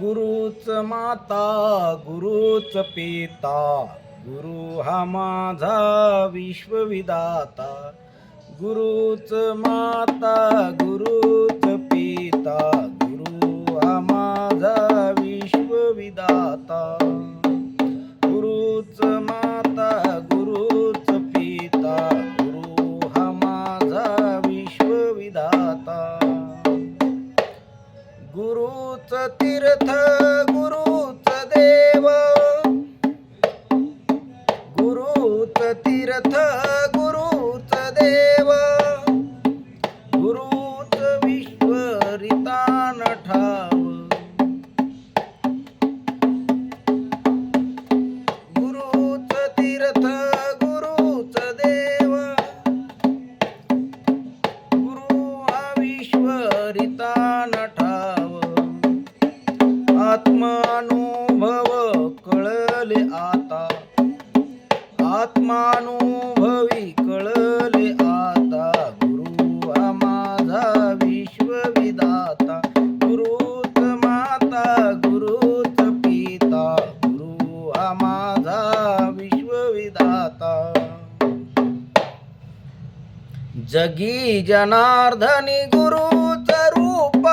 गुरुच माता गुरुच पिता गुरु हा माझा विश्वविदाता. गुरुच माता गुरुच पिता गुरु हा माझा विश्वविदाता. गुरुच माता गुरुच पिता गुरु हा माझा विश्वविदाता. गुरुच तीर्थ गुरुच देव. गुरुच तीर्थ आत्मानुभवी कळले आता. गुरु हा माझा विश्वविदाता गुरुच माता गुरुच पिता. गुरु हा माझा विश्वविदाता जगी जनार्दनी गुरुच रूप.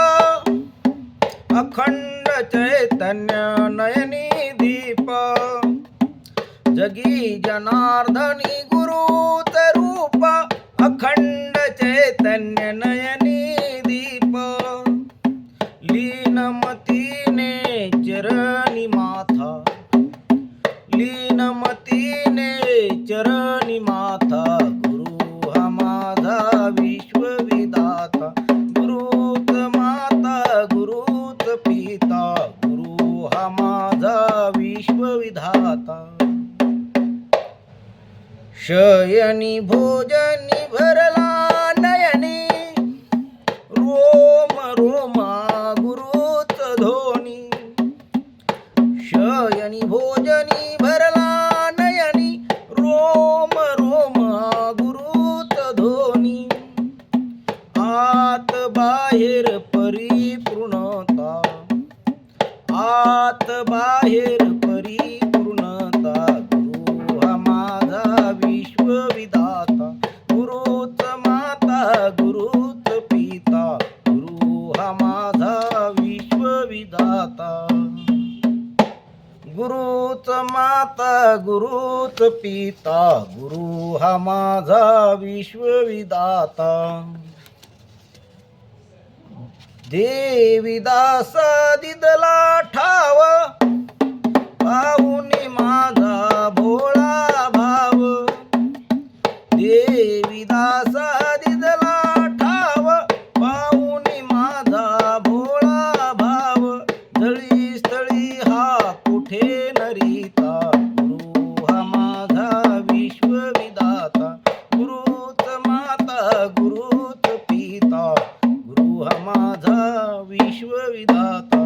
अखंड चैतन्य नयनी जगी जनार्दनी गुरुच रूप अखंड चैतन्य नयनी शयनी भोजनी भरला नयनी। रोम रोमा गुरुच धोनी। शयनी भोजनी भरला नयनी। रोम रोमा गुरुत धोनी। आत बाहेर परिपूर्णता। आत बाहेर गुरुच माता गुरुच पिता गुरु हा माझा विश्वविदाता. देविदासा दिदला ठावा हा माझा विश्वविधाता.